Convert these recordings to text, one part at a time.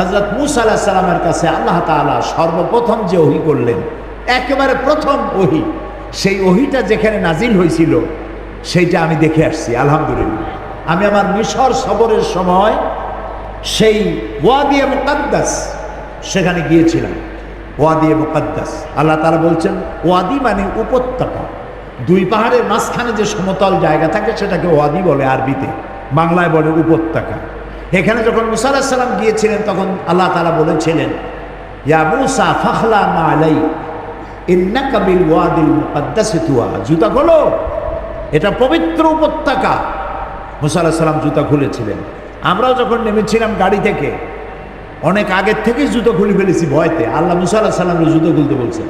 হজরত মুসা আলাহ সাল্লামের কাছে আল্লাহ তাআলা সর্বপ্রথম যে ওহি করলেন, একেবারে প্রথম ওহি, সেই ওহিটা যেখানে নাজিল হয়েছিল, সেইটা আমি দেখে আসছি, আলহামদুলিল্লাহ। আমি আমার মিশর সবরের সময় সেই ওয়াদিয়ে মুকাদ্দাস সেখানে গিয়েছিলাম ওয়াদিয়ে মুকাদ্দাস। আল্লাহ তারা বলছেন, ওয়াদি মানে উপত্যকা। দুই পাহাড়ের মাঝখানে যে সমতল জায়গা থাকে, সেটাকে ওয়াদি বলে আরবিতে, বাংলায় বলে উপত্যকা। এখানে যখন মুসা আলাহিস গিয়েছিলেন, তখন আল্লাহ তালা বলেছিলেন, ইয়া মুসা ফাখলা মা আলাই, ইন্নাকা বিল ওয়াদিল মুকাদ্দাসি তুয়া। জুতা খোলো। এটা পবিত্র উপত্যকা। মুসা আলাহিস জুতা খুলেছিলেন। আমরাও যখন নেমেছিলাম গাড়ি থেকে, অনেক আগের থেকেই জুতো খুলে ফেলেছি ভয়তে। আল্লাহ মুসা আল্লাহ জুতো খুলতে বলছেন।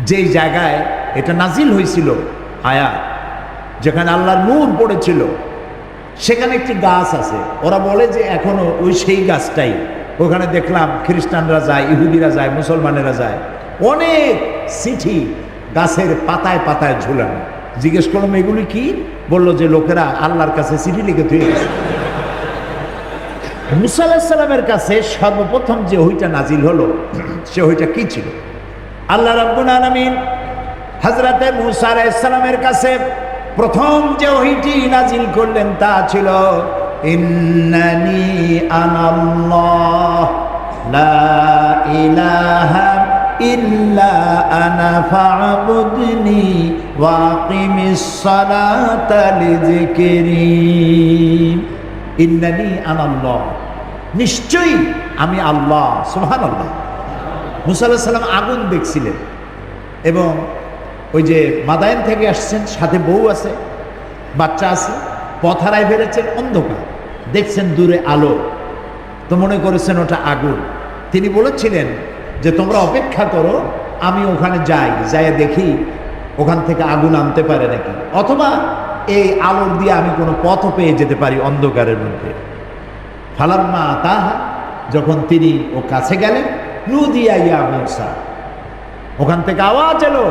যেই জায়গায় এটা নাজিল হয়েছিল আয়া যেখানে আল্লাহর নূর পড়েছিল সেখানে একটি গাছ আছে। ওরা বলে যে এখনও ওই সেই গাছটাই। ওখানে দেখলাম খ্রিস্টানরা যায়, ইহুদিরা যায়, মুসলমানেরা যায়। অনেক চিঠি গাছের পাতায় পাতায় ঝুলানো। জিজ্ঞেস করলাম, এগুলি কি? বলল যে, লোকেরা আল্লাহর কাছে চিঠি লিখে থুয়ে গেছে। মুসা আলাহিসাল্লামের কাছে সর্বপ্রথম যে ওইটা নাজিল হলো, সে ওইটা কি ছিল? আল্লাহ রাব্বুল আলামিন হযরতে মুসা আলাইহিস কাছে প্রথম যে ওহিটি নাজিল করলেন তা ছিল, ইন্নানি লা ইল্লা ইন্নানি নিশ্চয়ই আমি আল্লাহ মুসা আলাহিস সাল্লাম আগুন দেখছিলেন এবং ওই যে মাদায়ন থেকে আসছেন, সাথে বউ আছে, বাচ্চা আছে, পথ হারায় ফেলেছেন, অন্ধকার। দেখছেন দূরে আলো, তো মনে করেছেন ওটা আগুন। তিনি বলেছিলেন যে, তোমরা অপেক্ষা করো, আমি ওখানে যাই যাই দেখি ওখান থেকে আগুন আনতে পারে নাকি। অথবা এই আলোর দিয়ে আমি কোনো পথও পেয়ে যেতে পারি অন্ধকারের মধ্যে। ফালাম্মা তাহা, যখন তিনি ও কাছে গেলেন নু দিয়া ইয়া মুসা, ওখান থেকে আওয়াজ এলো।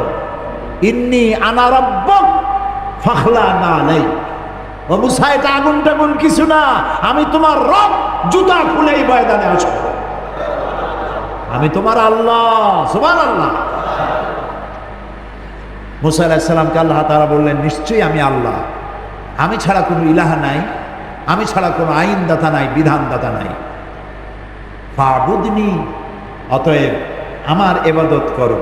ইন্নি না নাই আগুন টাগুন কিছু না, আমি তোমার রব জুতা খুলেই ময়দানে আসো আমি তোমার আল্লাহ সুবহান আল্লাহ মুসা আল্লাহ তারা বললেন, নিশ্চয়ই আমি আল্লাহ। আমি ছাড়া কোনো ইলাহা নাই, আমি ছাড়া কোনো আইনদাতা নাই, বিধানদাতা নাই। ফাবুদনি, অতএব আমার এবাদত করো।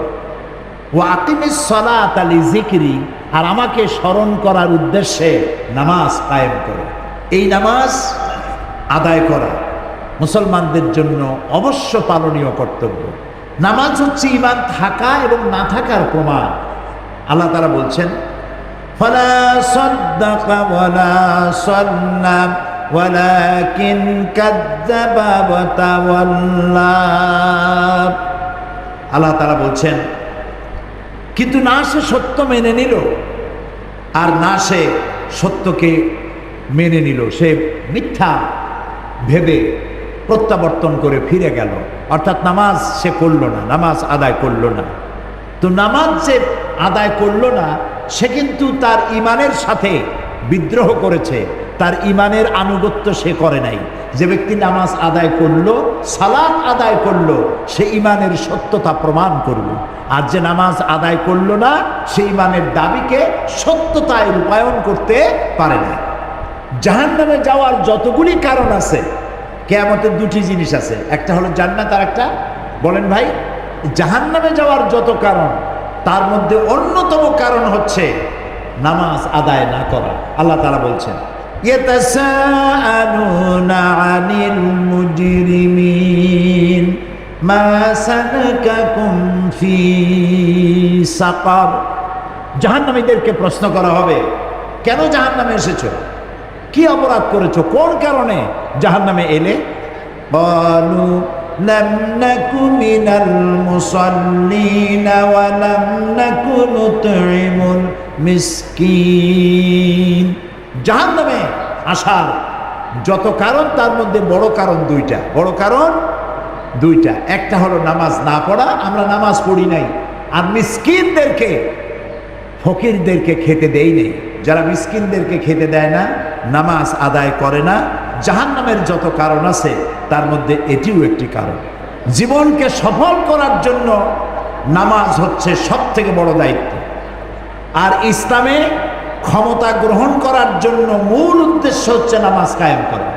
ও আকিমিস সলাত আলি জিকিরি আর আমাকে স্মরণ করার উদ্দেশ্যে নামাজ কায়েম করো এই নামাজ আদায় করা মুসলমানদের জন্য অবশ্য পালনীয় কর্তব্য নামাজ হচ্ছে ইমান থাকা এবং না থাকার প্রমাণ আল্লাহ তারা বলছেন فلا صدق ولا صلى ولكن كذب وتولى আল্লাহ তারা বলছেন কিন্তু না সে সত্য মেনে নিল, আর না সে সত্যকে মেনে নিল। সে মিথ্যা ভেবে প্রত্যাবর্তন করে ফিরে গেল। অর্থাৎ নামাজ সে করল না, নামাজ আদায় করল না। তো নামাজ যে আদায় করল না, সে কিন্তু তার ইমানের সাথে বিদ্রোহ করেছে। তার ইমানের আনুগত্য সে করে নাই। যে ব্যক্তি নামাজ আদায় করল, সালাত আদায় করল, সে ইমানের সত্যতা প্রমাণ করল। আর যে নামাজ আদায় করল না, সে ইমানের দাবিকে সত্যতায় রূপায়ণ করতে পারে না। জাহান নামে যাওয়ার যতগুলি কারণ আছে, কেয়ামতের দুটি জিনিস আছে। একটা হলো জান্নাত, আর একটা বলেন ভাই জাহান নামে যাওয়ার যত কারণ, তার মধ্যে অন্যতম কারণ হচ্ছে নামাজ আদায় না করা। আল্লাহ তারা বলছেন يتساءلون عن المجرمين ما سلككم في سقر জাহান্নামীদেরকে প্রশ্ন করা হবে কেন জাহান্নামে এসেছো কি অপরাধ করেছো কোন কারণে জাহান্নামে এলে বলু لم نك من المصلين ولم نك نطعم المسكين জাহান্নামে আসার যত কারণ, তার মধ্যে বড় কারণ দুইটা। বড় কারণ দুইটা। একটা হলো নামাজ না পড়া, আমরা নামাজ পড়ি নাই। আর মিসকিনদেরকে, ফকিরদেরকে খেতে দেই নেই। যারা মিসকিনদেরকে খেতে দেয় না, নামাজ আদায় করে না, জাহান্নামের যত কারণ আছে, তার মধ্যে এটিও একটি কারণ। জীবনকে সফল করার জন্য নামাজ হচ্ছে সব থেকে বড় দায়িত্ব। আর ইসলামে ক্ষমতা গ্রহণ করার জন্য মূল উদ্দেশ্য হচ্ছে নামাজ কায়েম করা।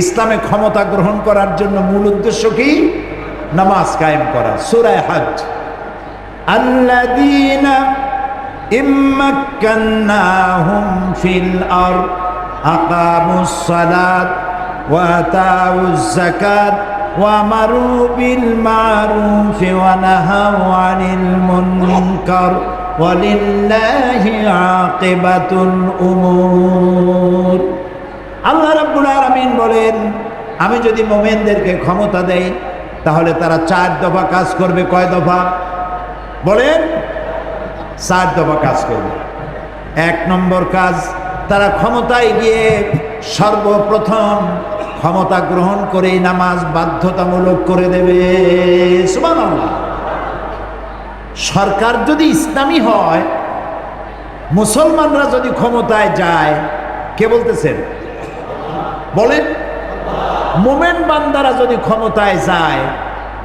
ইসলামে ক্ষমতা গ্রহণ করার জন্য মূল উদ্দেশ্য কি? নামাজ কায়েম করা। সুরায় হাজ। আল্লাদিনা ইম্মাক্কান্নাহুম ফিল আরদ, আকামুস সালাত ওয়াতাউজ যাকাত ওয়ামারু বিল মারুফি ওয়া নাহাউ আনিল মুনকার। আল্লাহ রাব্বুল আলামিন বলেন, আমি যদি মোমেনদেরকে ক্ষমতা দেই, তাহলে তারা চার দফা কাজ করবে। কয় দফা? বলেন, চার দফা কাজ করবে। এক নম্বর কাজ, তারা ক্ষমতায় গিয়ে সর্বপ্রথম ক্ষমতা গ্রহণ করে নামাজ বাধ্যতামূলক করে দেবে। সুবহানাল্লাহ। সরকার যদি ইসলামী হয়, মুসলমানরা যদি ক্ষমতায় যায়, কে বলতেছেন? বলেন। মোমেন বান্দারা যদি ক্ষমতায় যায়,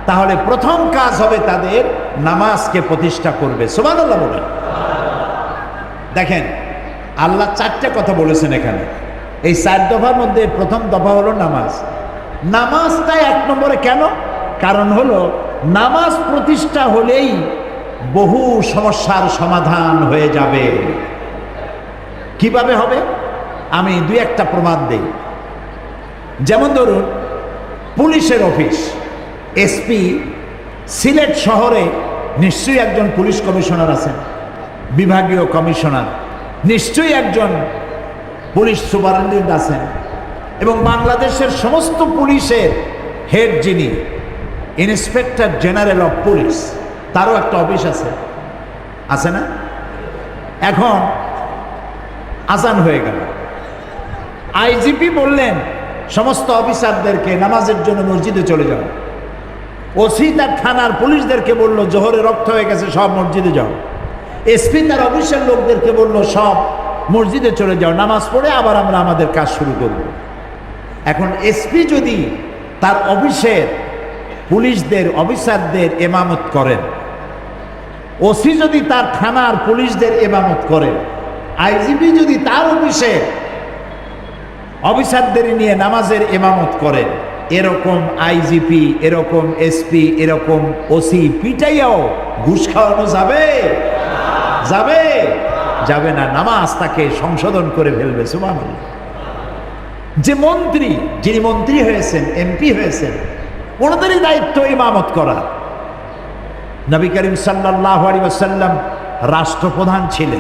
তাহলে প্রথম কাজ হবে তাদের নামাজকে প্রতিষ্ঠা করবে। সোমান আল্লাহ বলেন। দেখেন, আল্লাহ চারটে কথা বলেছেন এখানে। এই চার দফার মধ্যে প্রথম দফা হলো নামাজ। নামাজটা এক নম্বরে কেন? কারণ হলো, নামাজ প্রতিষ্ঠা হলেই বহু সমস্যার সমাধান হয়ে যাবে। কীভাবে হবে? আমি দুই একটা প্রমাণ দেই। যেমন ধরুন, পুলিশের অফিস, এসপি, সিলেট শহরে নিশ্চয়ই একজন পুলিশ কমিশনার আছেন, বিভাগীয় কমিশনার, নিশ্চয়ই একজন পুলিশ সুপারিনটেন্ডেন্ট আছেন এবং বাংলাদেশের সমস্ত পুলিশের হেড যিনি, ইন্সপেক্টর জেনারেল অফ পুলিশ। তারও একটা অফিস আছে। আছে না? এখন আজান হয়ে গেল। আইজিপি বললেন, সমস্ত অফিসারদেরকে নামাজের জন্য মসজিদে চলে যাও। ওসি তার থানার পুলিশদেরকে বলল, জোহরে রক্ত হয়ে গেছে, সব মসজিদে যাও। এসপি তার অফিসের লোকদেরকে বলল, সব মসজিদে চলে যাও, নামাজ পড়ে আবার আমরা আমাদের কাজ শুরু করব। এখন এসপি যদি তার অফিসের পুলিশদের, অফিসারদের এমামত করেন ওসি যদি তার থানার পুলিশদের এমামত করে, আইজিপি যদি তার অফিসে অফিসারদের নিয়ে নামাজের এমামত করেন এরকম আইজিপি, এরকম এসপি, এরকম ওসি পিটাইয়াও ঘুষ খাওয়ানো যাবে? যাবে? যাবে না, নামাজ তাকে সংশোধন করে ফেলবে সুমান যে মন্ত্রী, যিনি মন্ত্রী হয়েছেন, এমপি হয়েছেন, ওনাদেরই দায়িত্ব ইমামত করা। নবী করিম সাল্লাহ রাষ্ট্রপ্রধান ছিলেন।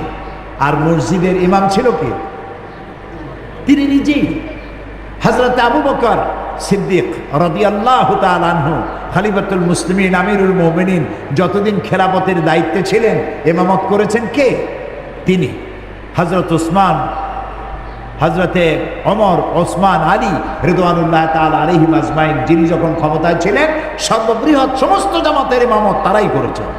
আর মসজিদের ইমাম ছিল কি? তিনি নিজেই। হজরত আবু বকর সিদ্দিক রদিয়াল্লাহ তালহু খালিফাতুল মুসলিমিন, আমিরুল মোমিনিন যতদিন খেলাপথের দায়িত্বে ছিলেন, এমামত করেছেন কে? তিনি। হজরত উসমান হজরতে অমর ওসমান, আলী রেদওয়ানুল্লাহ তাল আলিহিম আজমাইন, যিনি যখন ক্ষমতায় ছিলেন, সর্ববৃহৎ সমস্ত জামাতের ইমামত তারাই করেছেন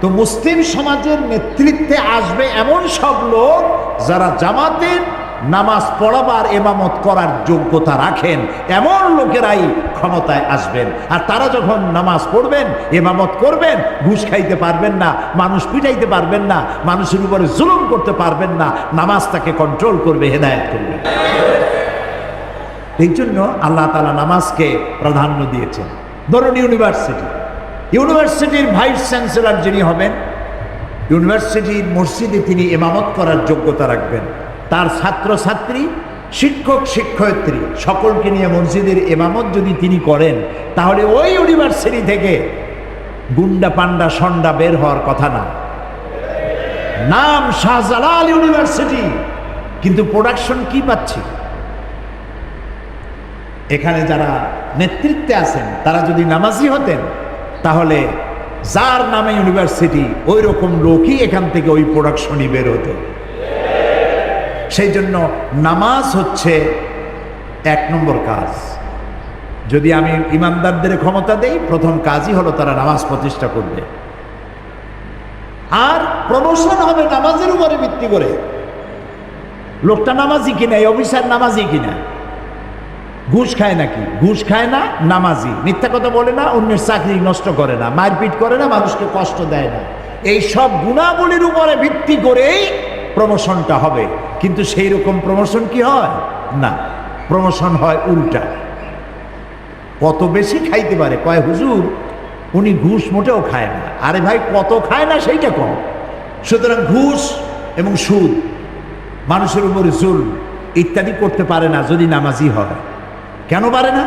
তো মুসলিম সমাজের নেতৃত্বে আসবে এমন সব লোক যারা জামাতের নামাজ পড়াবার এমামত করার যোগ্যতা রাখেন। এমন লোকেরাই ক্ষমতায় আসবেন। আর তারা যখন নামাজ পড়বেন, এমামত করবেন, ঘুষ খাইতে পারবেন না, মানুষ পিটাইতে পারবেন না, মানুষের উপরে জুলুম করতে পারবেন না নামাজ তাকে কন্ট্রোল করবে, হেদায়ত করবে। এই জন্য আল্লাহ তালা নামাজকে প্রাধান্য দিয়েছেন। ধরুন ইউনিভার্সিটি। ইউনিভার্সিটির ভাইস চ্যান্সেলর যিনি হবেন, ইউনিভার্সিটির মসজিদে তিনি এমামত করার যোগ্যতা রাখবেন। তার ছাত্র ছাত্রী শিক্ষক শিক্ষয়িত্রী, সকলকে নিয়ে মসজিদের এমামত যদি তিনি করেন, তাহলে ওই ইউনিভার্সিটি থেকে গুন্ডা পান্ডা সন্ডা বের হওয়ার কথা না। নাম শাহজালাল ইউনিভার্সিটি কিন্তু প্রোডাকশন কি পাচ্ছি? এখানে যারা নেতৃত্বে আছেন, তারা যদি নামাজি হতেন, তাহলে যার নামে ইউনিভার্সিটি ওই রকম লোকই এখান থেকে ওই প্রোডাকশনই বের হতো। সেই জন্য নামাজ হচ্ছে এক নম্বর কাজ। যদি আমি ইমানদারদের ক্ষমতা দেই, প্রথম কাজই হলো তারা নামাজ প্রতিষ্ঠা করবে। আর প্রমোশন হবে নামাজের উপরে ভিত্তি করে। লোকটা নামাজি কিনা, এই অফিসার নামাজি কিনা? ঘুষ খায় নাকি? ঘুষ খায় না, নামাজি। মিথ্যা কথা বলে না, অন্যের চাকরি নষ্ট করে না। মারপিট করে না, মানুষকে কষ্ট দেয় না। এই সব গুণাবলীর উপরে ভিত্তি করেই প্রমোশনটা হবে। কিন্তু সেই রকম প্রমোশন কি হয়? না প্রমোশন হয় উল্টা। কত বেশি খাইতে পারে? কয়, হুজুর, উনি ঘুষ মোটেও খায় না। আরে ভাই, কত খায় না সেইটা কম। সুতরাং ঘুষ এবং সুদ, মানুষের উপরে জুল ইত্যাদি করতে পারে না যদি নামাজি হয়। কেন পারে না?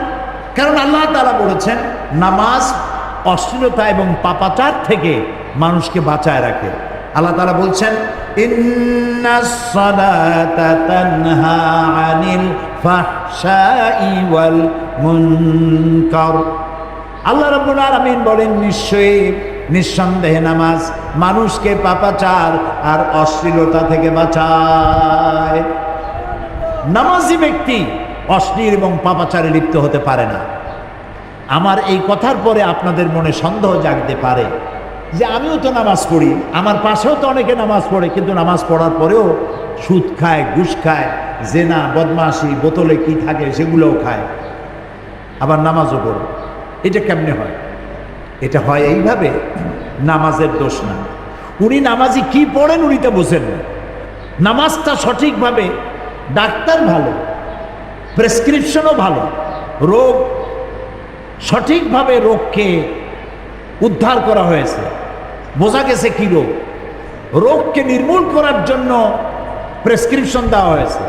কারণ আল্লাহ তারা বলেছেন, নামাজ অশ্লীলতা এবং পাপাচার থেকে মানুষকে বাঁচায় রাখে। আল্লাহ তালা বলছেন, "ইন্না সলাতা তানহা আনিল ফাহশাই ওয়াল মুনকার। আল্লাহ রাব্বুল আলামিন বলেন, নিশ্চয়ই নিঃসন্দেহে নামাজ মানুষকে পাপাচার আর অশ্লীলতা থেকে বাঁচায়। নামাজি ব্যক্তি অশ্লীল এবং পাপাচারে লিপ্ত হতে পারে না। আমার এই কথার পরে আপনাদের মনে সন্দেহ জাগতে পারে। যে আমিও তো নামাজ পড়ি, আমার পাশেও তো অনেকে নামাজ পড়ে, কিন্তু নামাজ পড়ার পরেও সুদ খায়, ঘুষ খায়, জেনা, বদমাশি, বোতলে কি থাকে সেগুলোও খায়। আবার নামাজও পড়ে। এটা কেমনে হয়? এটা হয় এইভাবে, নামাজের দোষ না। উনি নামাজি কি পড়েন উনি তো বোঝেন না। নামাজটা সঠিকভাবে ডাক্তার ভালো, প্রেসক্রিপশনও ভালো, রোগ সঠিকভাবে রোগকে উদ্ধার করা হয়েছে। বোঝা গেছে কি রোগ? রোগকে নির্মূল করার জন্য প্রেসক্রিপশন দেওয়া হয়েছে।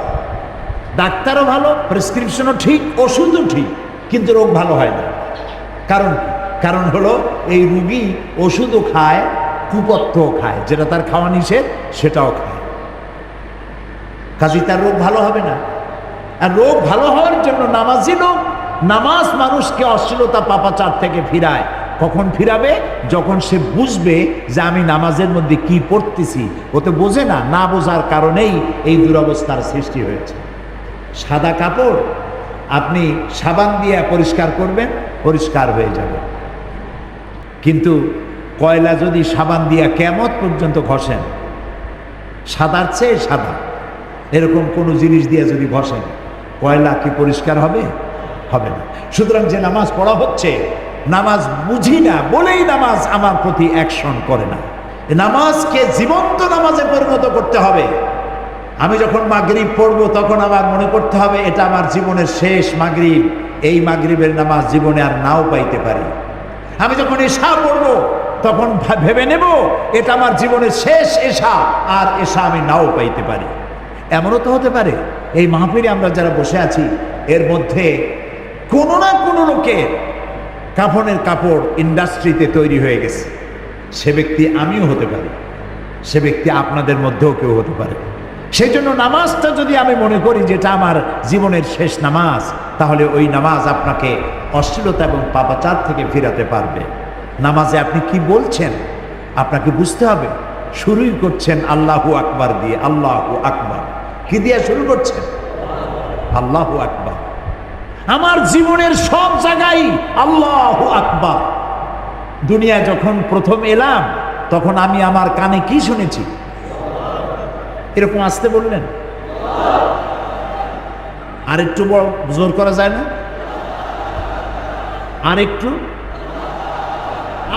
ডাক্তারও ভালো প্রেসক্রিপশনও ঠিক, ওষুধও ঠিক, কিন্তু রোগ ভালো হয় না। কারণ কারণ হলো এই রুগী ওষুধও খায়, কুপথ্যও খায়, যেটা তার খাওয়া নিষেধ, সেটাও খায়। কাজী তার রোগ ভালো হবে না। আর রোগ ভালো হওয়ার জন্য নামাজি লোক, নামাজ মানুষকে অশ্লীলতা, পাপাচার থেকে ফিরায়। কখন ফিরাবে? যখন সে বুঝবে যে আমি নামাজের মধ্যে কি পড়তেছি, ও তো বোঝে না না বোঝার কারণেই এই দুরবস্থার সৃষ্টি হয়েছে। সাদা কাপড়, আপনি সাবান দিয়ে পরিষ্কার করবেন, পরিষ্কার হয়ে যাবে। কিন্তু কয়লা যদি সাবান দিয়া কেমত পর্যন্ত ঘষেন, সাদার চেয়ে সাদা, এরকম কোনো জিনিস দিয়ে যদি ঘষেন, কয়লা কি পরিষ্কার হবে? হবে না। সুতরাং যে নামাজ পড়া হচ্ছে নামাজ বুঝি না, বলেই নামাজ আমার প্রতি অ্যাকশন করে না। নামাজকে জীবন্ত নামাজে পরিণত করতে হবে। আমি যখন মাগরিব পড়ব, তখন আমার মনে করতে হবে, এটা আমার জীবনের শেষ মাগরিব। এই মাগরিবের নামাজ জীবনে আর নাও পাইতে পারি। আমি যখন এশা পড়ব, তখন ভেবে নেব, এটা আমার জীবনের শেষ এশা আর এশা আমি নাও পাইতে পারি। এমনও তো হতে পারে, এই মাহফিলে আমরা যারা বসে আছি, এর মধ্যে কোনো না কোনো লোকের কাফনের কাপড় ইন্ডাস্ট্রিতে তৈরি হয়ে গেছে। সে ব্যক্তি আমিও হতে পারি। সে ব্যক্তি আপনাদের মধ্যেও কেউ হতে পারে। সেই জন্য নামাজটা যদি আমি মনে করি যেটা আমার জীবনের শেষ নামাজ, তাহলে ওই নামাজ আপনাকে অশ্লীলতা এবং পাপাচার থেকে ফিরাতে পারবে। নামাজে আপনি কি বলছেন? আপনাকে বুঝতে হবে। শুরুই করছেন আল্লাহু আকবার দিয়ে। আল্লাহু আকবার। কি দিয়ে শুরু করছেন? আল্লাহু আকবার। আমার জীবনের সব জায়গায় আল্লাহ আকবার। দুনিয়ায় যখন প্রথম এলাম, তখন আমি আমার কানে কি শুনেছি? এরকম আসতে বললেন? আর একটু বড়, জোর করা যায় না? আর একটু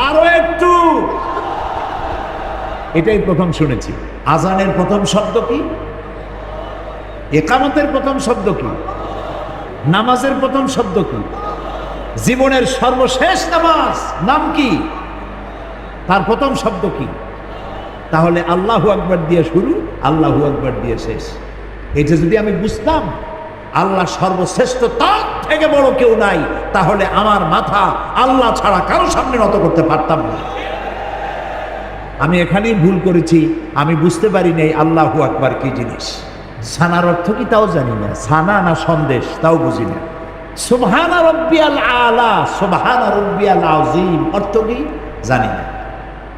আরও একটু! এটাই প্রথম শুনেছি। আজানের প্রথম শব্দ কি? একামতের প্রথম শব্দ কি? নামাজের প্রথম শব্দ কি? জীবনের সর্বশেষ নামাজ নাম কি? তার প্রথম শব্দ কি? তাহলে আল্লাহু আকবার দিয়ে শুরু, আল্লাহু আকবার দিয়ে শেষ। এটা যদি আমি বুঝতাম, আল্লাহ সর্বশ্রেষ্ঠ তার থেকে বড় কেউ নাই, তাহলে আমার মাথা আল্লাহ ছাড়া কারও সামনে নত করতে পারতাম না। আমি এখানেই ভুল করেছি, আমি বুঝতে পারি নাই আল্লাহু আকবার কি জিনিস। সানার অর্থ কি তাও জানি না। সানা না সন্দেশ, তাও বুঝি না। সোবহানা রব্বিয়াল আলা, সোবহানা রব্বিয়াল আজিম অর্থ কি জানি না।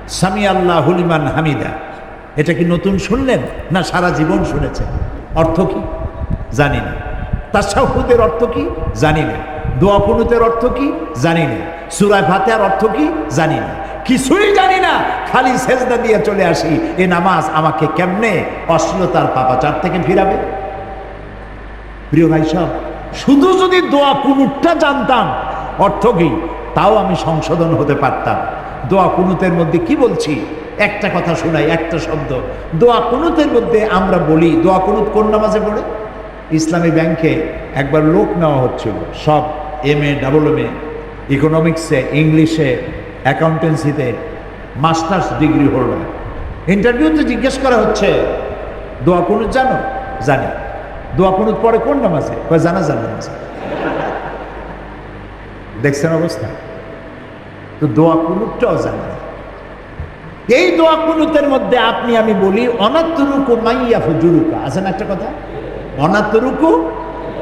সামি আল্লাহ হুলিমান হামিদা, এটা কি নতুন শুনলেন না সারা জীবন শুনেছেন? অর্থ কি জানি না। তাসাহুদের অর্থ কি জানি না। দোয়াপুনুতের অর্থ কি জানি না। সুরায় ফাতেহার অর্থ কি জানি না। কিছুই জানি না। খালি সেজদা দিয়ে চলে আসি। এ নামাজ আমাকে কেমনে অশ্লীলতার পাপাচার থেকে ফিরাবে? প্রিয় ভাই সব, শুধু যদি দোয়া কুনুটটা জানতাম, অর্থ কি? তাও আমি সংশোধন হতে পারতাম। দোয়া কুনুতের মধ্যে কি বলছি? একটা কথা শোনাই, একটা শব্দ। দোয়া কুনুতের মধ্যে আমরা বলি, দোয়া কুনুত কোন নামাজে পড়ে? ইসলামী ব্যাংকে একবার লোক নেওয়া হচ্ছিল। সব M A double M A ইকোনমিক্সে ইংলিশে অ্যাকাউন্টেন্সিতে মাস্টার্স ডিগ্রি হোল্ডার ইন্টারভিউতে জিজ্ঞেস করা হচ্ছে, দোয়া কুনুত জানো? জানি। দোয়া কুনুত পরে কোন নামাজে? জানা জানা নামাজে। দেখছেন অবস্থা? তো দোয়া কুনুতটাও জানা। এই দোয়া কুনুতের মধ্যে আপনি, আমি বলি অনাত্তরুকু মাইয়া ফুজুরুকা। আছে না একটা কথা? অনাত্তরুকু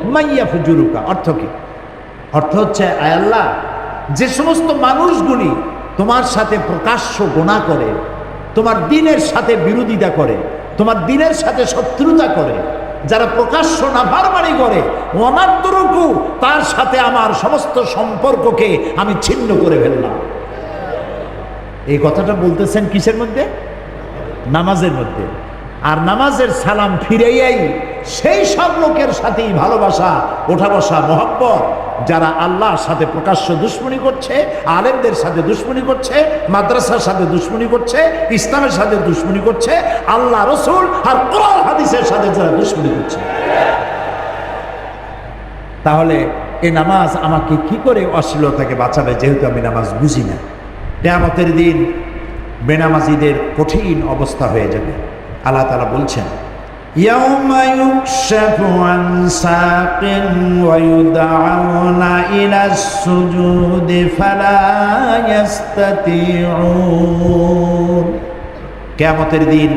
মাইয়া ফুজুরুকা। অর্থ কি? অর্থ হচ্ছে, আয় আল্লাহ যে সমস্ত মানুষগুলি তোমার সাথে প্রকাশ্য গোনা করে, তোমার দিনের সাথে বিরোধিতা করে, তোমার দিনের সাথে শত্রুতা করে, যারা প্রকাশ্য নাফারমানি করে অনাত্তরুকু তার সাথে আমার সমস্ত সম্পর্ককে আমি ছিন্ন করে ফেললাম। এই কথাটা বলতেছেন কিসের মধ্যে? নামাজের মধ্যে। আর নামাজের সালাম ফিরেই সেই সব লোকের সাথেই ভালোবাসা ওঠা বসা মহব্বত যারা আল্লাহর সাথে প্রকাশ্য দুশ্মনী করছে, আলেমদের সাথে দুশ্মনী করছে, মাদ্রাসার সাথে দুশ্মনী করছে, ইসলামের সাথে দুশ্মনী করছে, আল্লাহ রসুল আর কোরআন হাদিসের সাথে যারা দুশ্মনী করছে। তাহলে এ নামাজ আমাকে কি করে অশ্লীলতাকে বাঁচাবে যেহেতু আমি নামাজ বুঝি না? কেয়ামতের দিন বেনামাজিদের কঠিন অবস্থা হয়ে যাবে। আল্লাহ তালা বলছেন يوم يكشف عن ساق ويدعون إلى السجود فلا يستطيعون কেয়ামতের দিন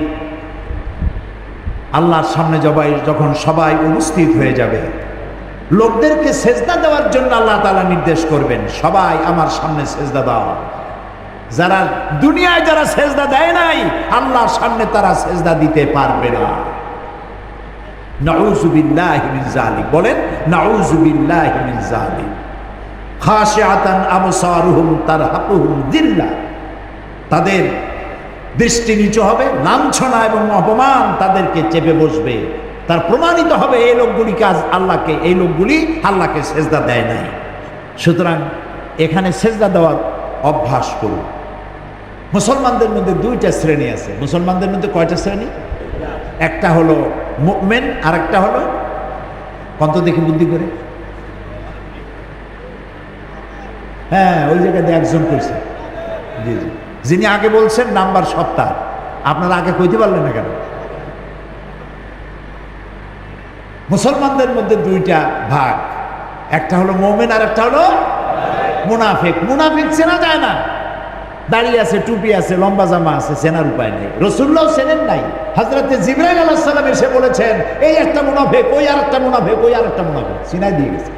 আল্লাহর সামনে জবাই যখন সবাই উপস্থিত হয়ে যাবে লোকদেরকে সেজদা দেওয়ার জন্য আল্লাহ তালা নির্দেশ করবেন সবাই আমার সামনে সেজদা দাও যারা দুনিয়ায় যারা সেজদা দেয় নাই আল্লাহর সামনে তারা সেজদা দিতে পারবে না নাউজুবিল্লাহি মিন জালিক বলেন নাউজুবিল্লাহি মিন জালিক খাশিআতান আবসারুহুম তারহাকুহুম দিল্লাহ তাদের দৃষ্টি নিচু হবে, লাঞ্ছনা এবং অপমান তাদেরকে চেপে বসবে। তার প্রমাণিত হবে, এই লোকগুলিকে আজ আল্লাহকে, এই লোকগুলি আল্লাহকে সেজদা দেয় নাই। সুতরাং এখানে সেজদা দেওয়ার অভ্যাস করুন। মুসলমানদের মধ্যে দুইটা শ্রেণি আছে। মুসলমানদের মধ্যে কয়টা শ্রেণি? একটা হলো মুভমেন্ট আর একটা হলো কত দেখি বুদ্ধি করে। হ্যাঁ ওই জায়গাতে একজন করছে জি জি। যিনি আগে বলছেন, নাম্বার সপ্তাহ আপনারা আগে কইতে পারলেন না কেন? মুসলমানদের মধ্যে দুইটা ভাগ। একটা হলো মোমেন আর একটা হলো মুনাফিক। মুনাফিক চেনা যায় না। দাড়ি আছে, টুপি আছে, লম্বা জামা আছে, চেনার উপায় নেই। রসুল্লাহ চেনেন নাই। হাজরাতে জিব্রাইল আলাহ সাল্লাম এসে বলেছেন, এই একটা মুনাফে ওই আর একটা মুনাফেক, ওই আর একটা মুনাফেক। চিনাই দিয়ে গেছে।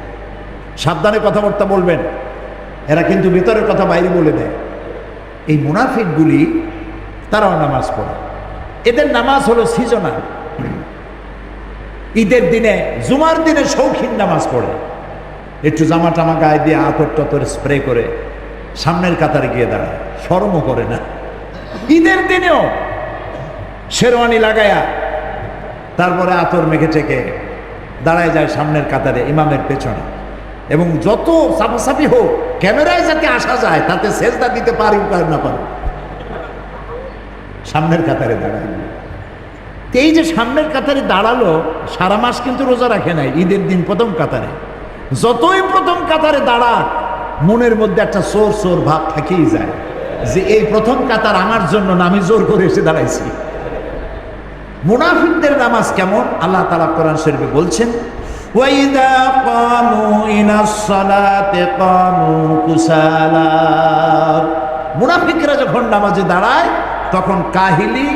সাবধানে কথাবার্তা বলবেন। এরা কিন্তু ভেতরের কথা বাইরে বলে দেয়। এই মুনাফিকগুলি, তারাও নামাজ পড়ে। এদের নামাজ হলো সিজনাল ঈদের দিনে, জুমার দিনে শৌখিন নামাজ পড়ে। একটু জামা টামা গায়ে দিয়ে আতর টতর স্প্রে করে সামনের কাতারে গিয়ে দাঁড়ায়। সরমও করে না। ঈদের দিনেও শেরওয়ানি লাগায়া তারপরে আতর মেখে টেকে দাঁড়ায় যায় সামনের কাতারে ইমামের পেছনে। এবং যত সাফাসাফি হোক, ক্যামেরায় যাতে আসা যায়, তাতে সেজদা দিতে পারি পার না পারি, সামনের কাতারে দাঁড়ায়। এই যে সামনের কাতারে দাঁড়াল, সারা মাস কিন্তু রোজা রাখে নাই, ঈদের দিন প্রথম কাতারে। যতই প্রথম কাতারে দাঁড়া মনের মধ্যে একটা সোর সোর ভাব থেকেই যায় যে এই প্রথম কাতার আমার জন্য না আমি জোর করে এসে দাঁড়াইছি মুনাফিকদের নামাজ কেমন আল্লাহ তালা কোরআন শরীফে বলছেন وإذا قاموا إلى الصلاة قاموا كسالى মুনাফিকরা যখন নামাজে দাঁড়ায় তখন কাহিলি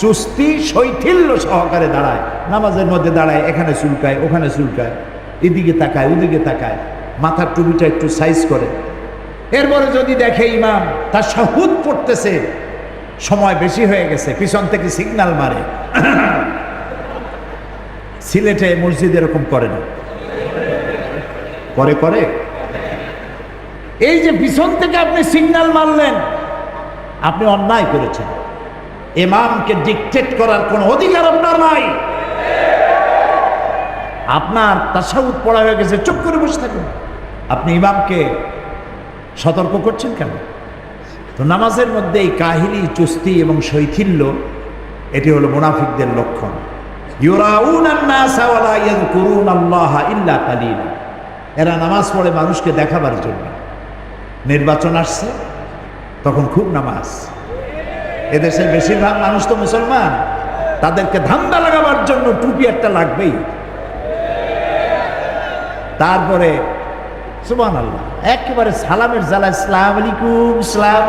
চুস্তি শৈথিল্য সহকারে দাঁড়ায় নামাজের মধ্যে দাঁড়ায় এখানে চুলকায় ওখানে চুলকায় এদিকে তাকায় ওদিকে তাকায় মাথার টুপিটা একটু সাইজ করে। এরপরে যদি দেখে ইমাম, তার শাহুদ পড়তেছে, সময় বেশি হয়ে গেছে, পিছন থেকে সিগনাল মারে। সিলেটে মসজিদ এরকম করে না। করে করে? এই যে পিছন থেকে আপনি সিগনাল মারলেন, আপনি অন্যায় করেছেন। ইমামকে ডিকটেট করার কোনো অধিকার আপনার নাই। আপনার তাসাউদ পড়া হয়ে গেছে, চুপ করে বসে থাকুন। আপনি ইমামকে সতর্ক করছেন কেন? তো নামাজের মধ্যে এই কাহিনী, চুস্তি এবং শৈথিল্য, এটি হলো মুনাফিকদের লক্ষণ। এরা নামাজ পড়ে মানুষকে দেখাবার জন্য। নির্বাচন আসছে, তখন খুব নামাজ। এদেশের বেশিরভাগ মানুষ তো মুসলমান। তাদেরকে ধান্দা লাগাবার জন্য টুপি একটা লাগবেই। তারপরে সুবান আল্লাহ একেবারে সালামের জ্বালা। সালাম আলাইকুম, সালাম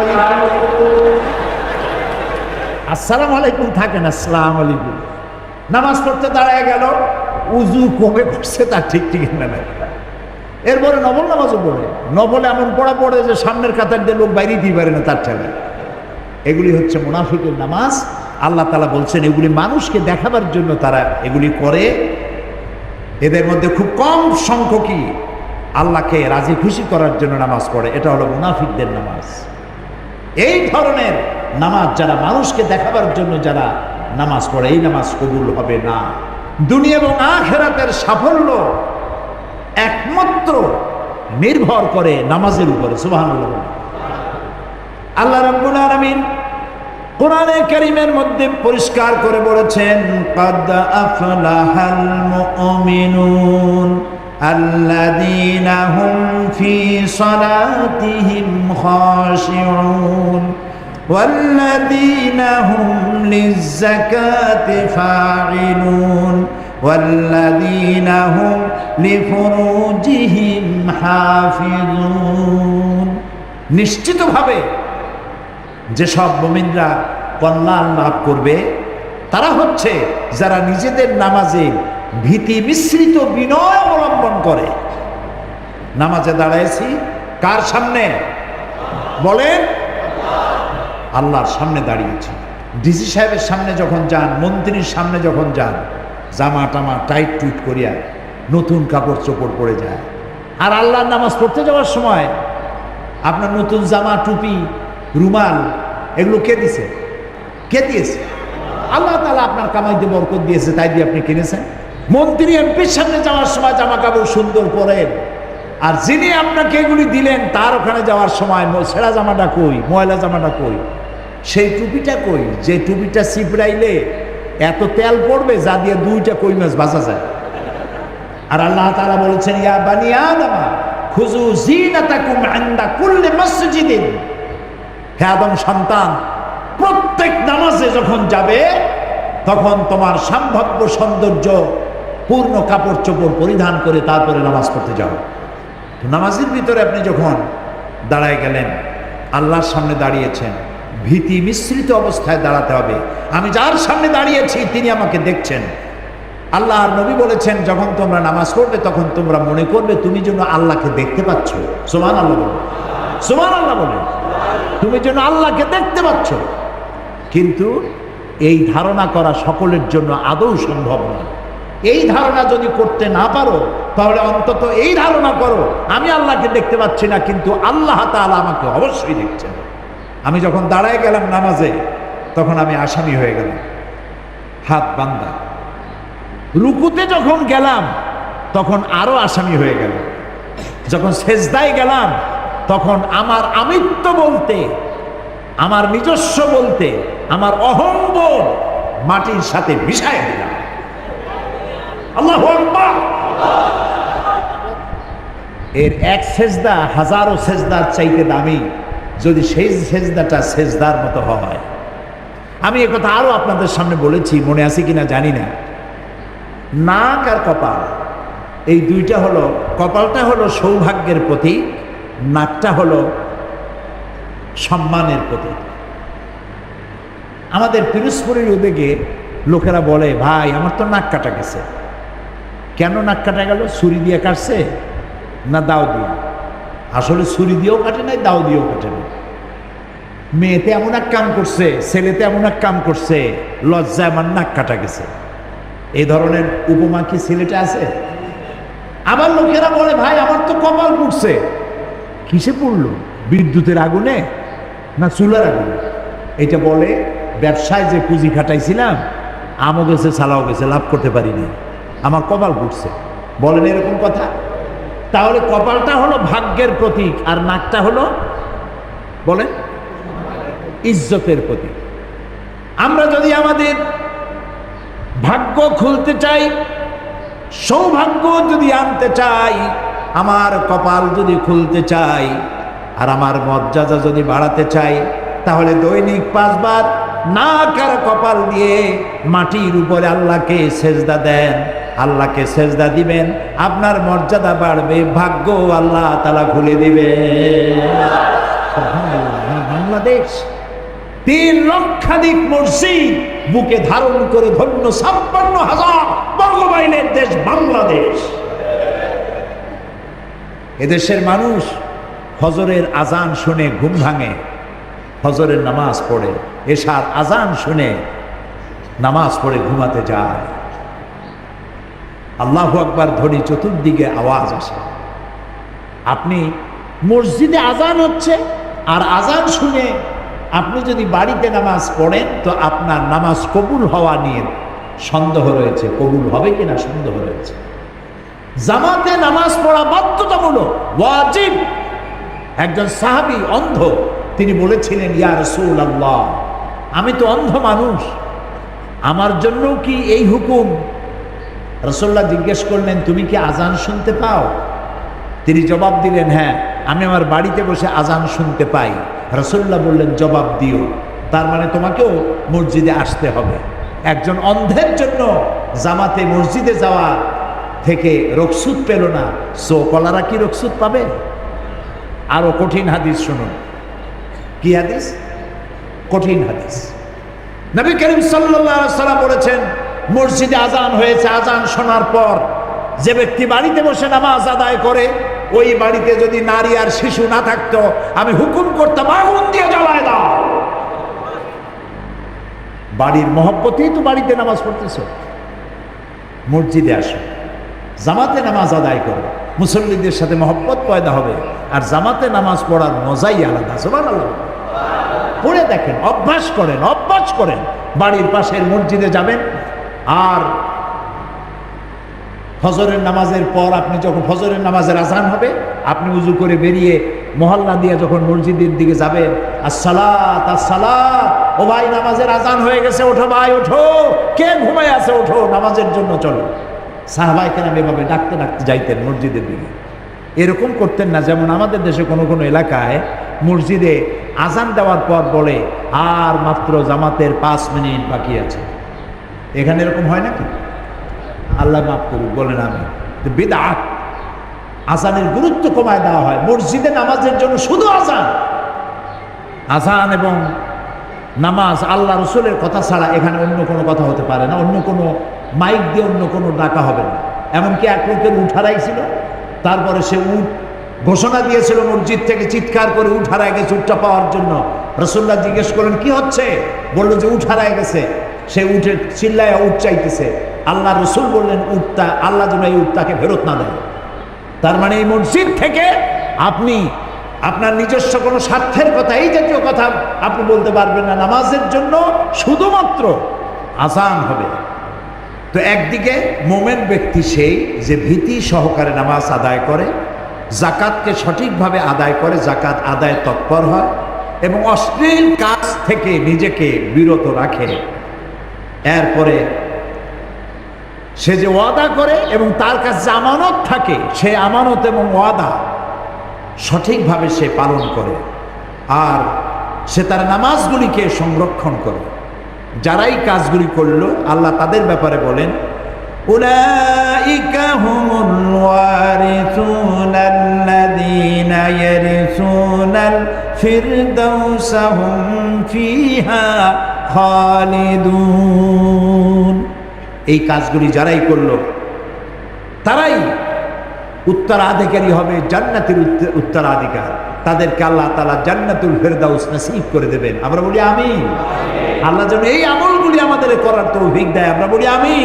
আসসালাম আলাইকুম থাকে না সালাম আলাইকুম। নামাজ পড়তে দাঁড়ায় গেল। উজু কমে পড়ছে তার ঠিক ঠিক নাই। এরপরে নবল নামাজও পড়ে। নবলে এমন পড়া পড়ে যে সামনের কাতার দিয়ে লোক বাইরে দিতে পারে না, তার ঠেলে এগুলি হচ্ছে মুনাফিকের নামাজ। আল্লাহ তালা বলছেন, এগুলি মানুষকে দেখাবার জন্য তারা এগুলি করে। এদের মধ্যে খুব কম সংখ্যকই আল্লাহকে রাজি খুশি করার জন্য নামাজ পড়ে। এটা হলো মুনাফিকদের নামাজ। এই ধরনের নামাজ যারা মানুষকে দেখাবার জন্য যারা নামাজ পড়ে, এই নামাজ কবুল হবে না। দুনিয়া এবং আখেরাতের সাফল্য একমাত্র নির্ভর করে নামাজের উপরে সুবাহ আল্লাহ রব্বুল আমিন কোরআনে করিমের মধ্যে পরিষ্কার করে বলেছেন, কাদ আফলাহাল মুমিনুন। الذين هم في صلاتهم خاشعون والذين هم للزكاة فاعلون والذين هم لفروجهم حافظون নিশ্চিতভাবে যেসব মোমিনরা কল্যাণ লাভ করবে তারা হচ্ছে যারা নিজেদের নামাজে ভীতি মিশ্রিত বিনয় অবলম্বন করে। নামাজে দাঁড়াইছি, কার সামনে? বলেন, আল্লাহর সামনে দাঁড়িয়েছি। ডিসি সাহেবের সামনে যখন যান, মন্ত্রীর সামনে যখন যান, জামা টামা টাইট টুইট করিয়া নতুন কাপড় চোপড় পরে যায়। আর আল্লাহর নামাজ পড়তে যাওয়ার সময় আপনার নতুন জামা, টুপি, রুমাল, এগুলো কে দিছে? কে দিয়েছে? আল্লাহ তালা আপনার কামাইতে বরকত দিয়েছে, তাই দিয়ে আপনি কিনেছেন? মন্ত্রী এমপির সামনে যাওয়ার সময় জামা কাপড় সুন্দর পরেন আর যিনি আপনাকে এগুলি দিলেন, তার ওখানে যাওয়ার সময় ছেঁড়া জামাটা কই? ময়লা জামাটা কই? সেই টুপিটা কই? যে টুপিটা সিপড়াইলে এত তেল পড়বে, যা দিয়ে দুইটা কই মাছ ভাজা যায়। আর আল্লাহ তাআলা বলেছেন, ইয়া বানিয়া আদমা খুজু জিনাতাকুম ইনদা কুল্লি মসজিদিন। হে আদম সন্তান, প্রত্যেক নামাজে যখন যাবে, তখন তোমার সম্ভাব্য সৌন্দর্য পূর্ণ কাপড় চোপড় পরিধান করে তারপরে নামাজ পড়তে যাও। নামাজের ভিতরে আপনি যখন দাঁড়ায় গেলেন, আল্লাহর সামনে দাঁড়িয়েছেন, ভীতি মিশ্রিত অবস্থায় দাঁড়াতে হবে। আমি যার সামনে দাঁড়িয়েছি, তিনি আমাকে দেখছেন। আল্লাহ আর নবী বলেছেন, যখন তোমরা নামাজ পড়বে, তখন তোমরা মনে করবে তুমি যেন আল্লাহকে দেখতে পাচ্ছ। সোমান আল্লাহ বলে সোমান আল্লাহ বলে তুমি যেন আল্লাহকে দেখতে পাচ্ছ। কিন্তু এই ধারণা করা সকলের জন্য আদৌ সম্ভব নয়। এই ধারণা যদি করতে না পারো, তাহলে অন্তত এই ধারণা করো, আমি আল্লাহকে দেখতে পাচ্ছি না, কিন্তু আল্লাহ তাআলা আমাকে অবশ্যই দেখছেন। আমি যখন দাঁড়ায় গেলাম নামাজে, তখন আমি আসামি হয়ে গেলাম। হাত বান্দা। রুকুতে যখন গেলাম, তখন আরও আসামি হয়ে গেল যখন সেজদায় গেলাম, তখন আমার আমিত্ব বলতে, আমার নিজস্ব বলতে, আমার অহংবোধ মাটির সাথে মিশায় দিলাম। আল্লাহ এর এক সেজদা হাজারো সেজদার চাইতে দামি, যদি সেই সেজদাটা সেজদার মতো হয়। আমি কথা আরও আপনাদের সামনে বলেছি, মনে আছে কিনা জানি না। নাক আর কপাল, এই দুইটা হলো, কপালটা হলো সৌভাগ্যের প্রতীক, নাকটা হলো সম্মানের প্রতীক। আমাদের পিরোজপুরের উদ্যোগে লোকেরা বলে, ভাই, আমার তো নাক কাটা গেছে। কেন নাক কাটা গেল? ছুরি দিয়ে কাটছে না দাও দিয়ে? আসলে ছুরি দিয়েও কাটে নাই, দাও দিয়েও কাটে না মেয়েতে এমন এক কাম করছে, ছেলেতে এমন এক কাম করছে, লজ্জায় আমার নাক কাটা গেছে। এই ধরনের উপমা কি ছেলেটা আছে? আবার লোকেরা বলে, ভাই, আমার তো কপাল পুড়ছে। কিসে পড়ল? বিদ্যুতের আগুনে না চুলার আগুনে? এটা বলে, ব্যবসায় যে পুঁজি খাটাইছিলাম আমও গেছে সালাও গেছে লাভ করতে পারিনি আমার কপাল ঘুরছে। বলেন এরকম কথা? তাহলে কপালটা হলো ভাগ্যের প্রতীক আর নাকটা হলো বলেন ইজ্জতের প্রতীক। আমরা যদি আমাদের ভাগ্য খুলতে চাই, সৌভাগ্য যদি আনতে চাই, আমার কপাল যদি খুলতে চাই, আর আমার মর্যাদা যদি বাড়াতে চাই, তাহলে দৈনিক পাঁচবার না কার কপাল দিয়ে মাটির উপরে আল্লাহকে সেজদা দেন। আল্লাহকে সেজদা দিবেন, আপনার মর্যাদা বাড়বে, ভাগ্য আল্লাহ তালা খুলে দিবে। বাংলাদেশ তিন লক্ষাধিক মসজিদ বুকে ধারণ করে ধন্য ছাপ্পান্ন হাজার বর্গ মাইলের দেশ বাংলাদেশ। এদেশের মানুষ হজরের আজান শুনে ঘুম ভাঙে, হজরের নামাজ পড়ে, এশার আজান শুনে নামাজ পড়ে ঘুমাতে যায়। আল্লাহ আকবার ধরি চতুর্দিকে আওয়াজ আসে। আপনি মসজিদে আজান হচ্ছে আর আজান শুনে আপনি যদি বাড়িতে নামাজ পড়েন তো আপনার নামাজ কবুল হওয়া নিয়ে সন্দেহ রয়েছে। কবুল হবে কিনা সন্দেহ রয়েছে। জামাতে নামাজ পড়া বাধ্যতামূলক, ওয়াজিব। একজন সাহাবী অন্ধ, তিনি বলেছিলেন, ইয়া রসুল আল্লাহ আমি তো অন্ধ মানুষ। আমার জন্য কি এই হুকুম? রসল্লাহ জিজ্ঞেস করলেন, তুমি কি আজান শুনতে পাও? তিনি জবাব দিলেন হ্যাঁ আমি আমার বাড়িতে বসে আজান শুনতে পাই। রসল্লাহ বললেন, জবাব দিও, তার মানে তোমাকেও মসজিদে আসতে হবে। একজন অন্ধের জন্য জামাতে মসজিদে যাওয়া থেকে রকসুদ পেল না। সো কলারা কি রকসুদ পাবে? আরও কঠিন হাদিস শুনুন। কি হাদিস? কঠিন হাদিস। নবী করিম আলাইহি সাল্লাম বলেছেন মসজিদে আজান হয়েছে, আজান শোনার পর যে ব্যক্তি বাড়িতে বসে নামাজ আদায় করে, ওই বাড়িতে যদি নারী আর শিশু না থাকতো, আমি হুকুম করতাম, আগুন দিয়ে জ্বালায় দাও। বাড়ির মহব্বতেই তো বাড়িতে নামাজ পড়তেছ। মসজিদে আসো, জামাতে নামাজ আদায় করো, মুসল্লিদের সাথে মহব্বত পয়দা হবে, আর জামাতে নামাজ পড়ার মজাই আলাদা সবার আলাদা পড়ে দেখেন, অভ্যাস করেন অভ্যাস করেন, বাড়ির পাশের মসজিদে যাবেন আর ফজরের নামাজের পর আপনি যখন ফজরের নামাজের আজান হবে, আপনি উজু করে বেরিয়ে মহল্লা দিয়ে যখন মসজিদের দিকে যাবেন, আসসালাত আসসালাত, ও ভাই, নামাজের আজান হয়ে গেছে, ওঠো ভাই, ওঠো। কে ঘুমায় আছে, ওঠো, নামাজের জন্য চলো। সাহবাই কেন এভাবে ডাকতে ডাকতে যাইতেন মসজিদের দিকে। এরকম করতেন না, যেমন আমাদের দেশে কোনো কোনো এলাকায় মসজিদে আজান দেওয়ার পর বলে, আর মাত্র জামাতের পাঁচ মিনিট বাকি আছে। এখানে এরকম হয় নাকি? আল্লাহ মাফ করুক, বলেন আমি বেদাত আজানের গুরুত্ব কমায় দেওয়া হয়। মসজিদে নামাজের জন্য শুধু আজান। আজান এবং নামাজ আল্লাহ রসুলের কথা ছাড়া এখানে অন্য কোনো কথা হতে পারে না। অন্য কোনো মাইক দিয়ে অন্য কোনো ডাকা হবে না। এমনকি এক লোকের উঠারাই ছিল। তারপরে সে উঠ ঘোষণা দিয়েছিল মসজিদ থেকে চিৎকার করে উঠ হারায় গেছে উঠটা পাওয়ার জন্য। রসুল্লাহ জিজ্ঞেস করলেন, কি হচ্ছে? বলল যে উঠ হারায় গেছে। সে উঠে চিল্লায় উঠ চাইতেছে। আল্লাহ রসুল বললেন উঠটা আল্লাহ যেন এই উঠটাকে ফেরত না দেয়। তার মানে এই মসজিদ থেকে আপনি, আপনার নিজস্ব কোনো স্বার্থের কথা, এই জাতীয় কথা আপনি বলতে পারবেন না। নামাজের জন্য শুধুমাত্র আসান হবে। তো একদিকে মোমেন ব্যক্তি সেই যে ভীতি সহকারে নামাজ আদায় করে জাকাতকে সঠিকভাবে আদায় করে জাকাত আদায় তৎপর হয় এবং অশ্লীল কাজ থেকে নিজেকে বিরত রাখে। এরপরে সে যে ওয়াদা করে এবং তার কাছে আমানত থাকে সে আমানত এবং ওয়াদা সঠিকভাবে সে পালন করে আর সে তার নামাজগুলিকে সংরক্ষণ করে যারাই কাজগুলি করলো আল্লাহ তাদের ব্যাপারে বলেন أولئك هم الوارثون الذين يرثون الفردوس هم فيها খালিদুন। এই কাজগুলি যারাই করল, তারাই উত্তরাধিকারী হবে, জান্নাতের উত্তরাধিকার। তাদেরকে আল্লাহ তালা জান্নাতুল ফেরদাউস নাসিব করে দেবেন। আমরা বলি আমি আল্লাহ যেন এই আমলগুলি আমাদের করার তো দেয়। আমরা বলি আমি